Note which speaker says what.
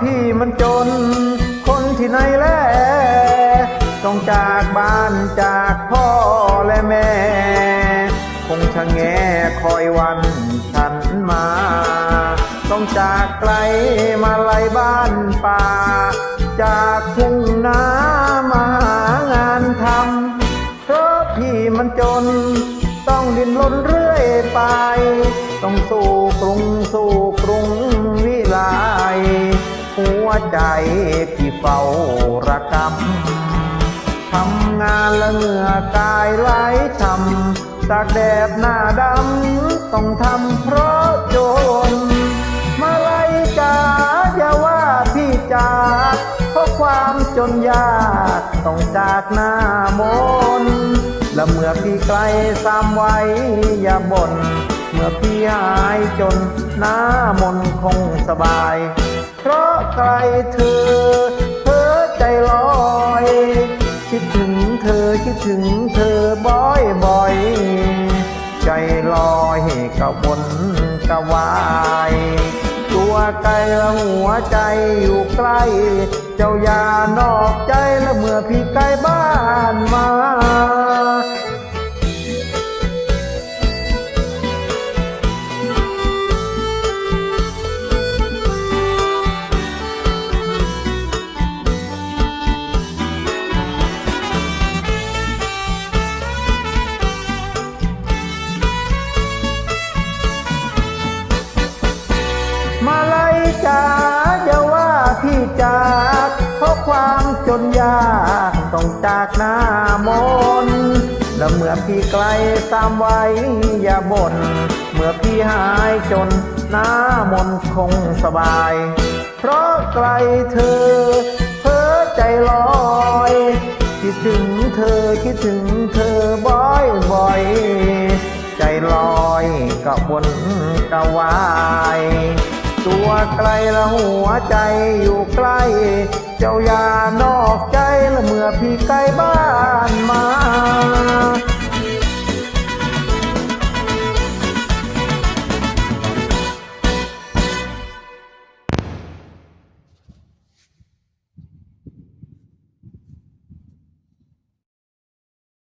Speaker 1: พี่มันจน คนที่ไหนแลต้องจากบ้านจากพ่อและแม่ คงชะแงคอยวันฉันมา ต้องจากไกลมาไล่บ้านป่า จากทุ่งนามาหางานทำเพราะพี่มันจน ต้องดิ้นรนเรื่อยไป ต้องสู้กรุงสู้กรุงวิไล หัวใจพี่เฝ้าระกำทำงานและเหงื่อกายไหลช้ำตากแดดหน้าดำต้องทำเพราะจนมาไล่กาอย่าว่าพี่จากเพราะความจนยากต้องจากหน้ามนและเมื่อพี่ไกลซ้ำไว้อย่าบ่นเมื่อพี่หายจนหน้ามนคงสบาย เพราะใครเธอเพ้อใจลอย คิดถึงเธอคิดถึงเธอบ่อยบ่อย ใจลอยกะวนกะวาย ตัวไกลและหัวใจอยู่ใกล้ เจ้าอย่านอกใจและเมื่อพี่ใกล้บ้าน ความจนยากต้องจากหน้ามนและเมื่อพี่ไกลตามไว้อย่าบ่นเมื่อพี่หายจนหน้ามนคงสบาย เพราะไกลเธอเพ้อใจลอยคิดถึงเธอคิดถึงเธอบ่อยบ่อย ใจลอยกะวนกะวาย ตัวไกลและหัวใจอยู่ใกล้ เจ้าอย่านอกใจและเมื่อพี่ใกล้บ้านมา